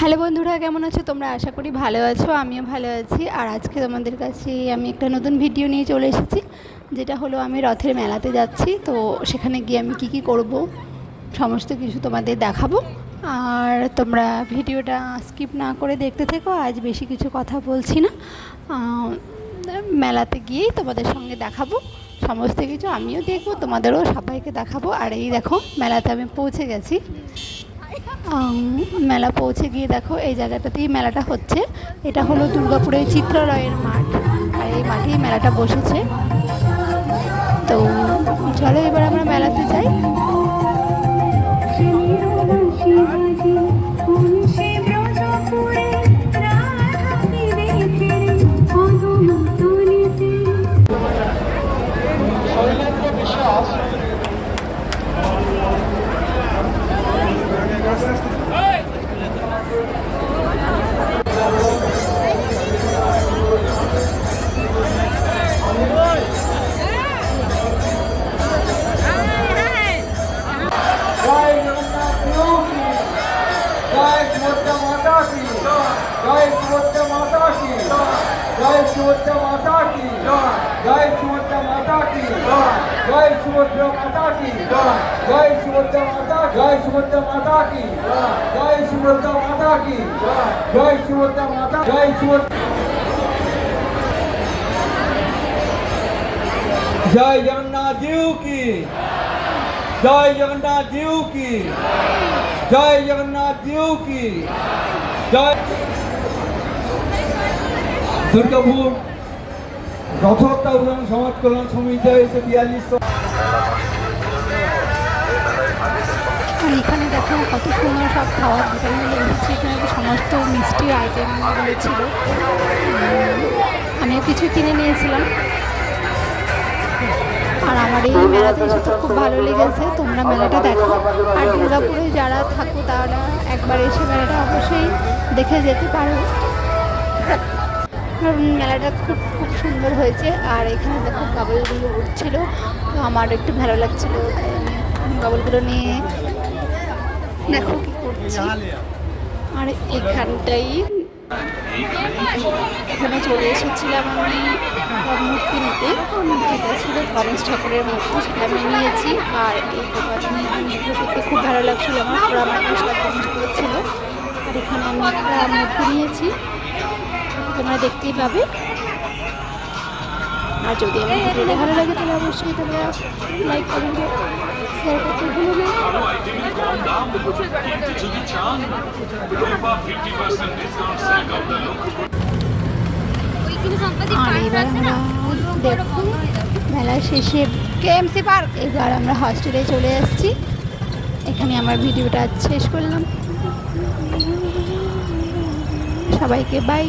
Hello বন্ধুরা, কেমন আছো? তোমরা আশা করি ভালো আছো, আমিও ভালো আছি। আর আজকে তোমাদের কাছে আমি একটা নতুন ভিডিও নিয়ে চলে এসেছি, যেটা হলো আমি রথের মেলাতে যাচ্ছি। তো সেখানে গিয়ে আমি কি কি করব, সমস্ত কিছু তোমাদের দেখাবো। আর তোমরা ভিডিওটা স্কিপ না করে দেখতে থেকো, আজ বেশি কিছু কথা বলছি না। মেলাতে গিয়েই তোমাদের সঙ্গে দেখাবো, সমস্ত কিছু আমিও দেখব, তোমাদেরও সবাইকে দেখাবো। আর এই দেখো, মেলাতে আমি পৌঁছে গেছি। মেলা পৌঁছে গিয়ে দেখো, এই জায়গাটাতেই মেলাটা হচ্ছে। এটা হলো দুর্গাপুরের চিত্রালয়ের মাঠ, আর এই মাঠেই মেলাটা বসেছে। তো চলো এবার আমরা মেলাতে যাই। মাতা কি জয় সুভদ্রা মাতা কি জয় সুভদ্রা মাতা কি জয় সুভদ্রা মাতা কি জয় সুভদ্রা মাতা কি জয় সুভদ্রা মাতা জয় সুভদ্রা মাতা কি জয় সুভদ্রা মাতা কি জয় সুভদ্রা মাতা জয় সুভদ্রা জয় জগন্নাথ জিউ কি জয় জগন্নাথ জিউ কি জয় জগন্নাথ জিউ কি জয়। দুর্গাপুর রথযাত্রা উন্নয়ন সমাজ কল্যাণ সমিতি হয়েছে বিয়াল্লিশ আর এখানে দেখো কত সুন্দর সব খাওয়ার দোকানগুলো এসেছে। এখানে সমস্ত মিষ্টির আইটেমগুলো ছিল। আমিও কিছু কিনে নিয়েছিলাম। আর আমার এই মেলাতে এসে তো খুব ভালো লেগেছে। তোমরা মেলাটা দেখো। আর দুর্গাপুরে যারা থাকো, তারা একবার এসে মেলাটা অবশ্যই দেখে যেতে পারো। মেলাটা খুব খুব সুন্দর হয়েছে। আর এখানে দেখো গাবলগুলো উঠছিল। তো আমার একটু ভালো লাগছিল। গাবলগুলো নিয়ে দেখো কি করছি। আর এখানটাই এখানে চলে এসেছিলাম আমি মূর্তি নিতে। যেটা ছিল গণেশ ঠাকুরের মূর্তি, সেটা আমি নিয়েছি। আর এই দোকানে ভিডিও করতে খুব ভালো লাগছিল আমার। পুরো মানুষ গণেশ করেছিল আর এখানে আমি একটা মূর্তি নিয়েছি। তোমরা দেখতেই পাবে। আর যদি আমার ভিডিওটা ভালো লাগে তাহলে অবশ্যই তোমরা লাইক কমেন্ট শেয়ার করতে ভুলো না। আর এবার আমরা দেখো মেলা শেষে কেএমসি পার্ক এবার আমরা হস্টেলে চলে এসেছি। এখানে আমার ভিডিওটা শেষ করলাম। সবাইকে বাই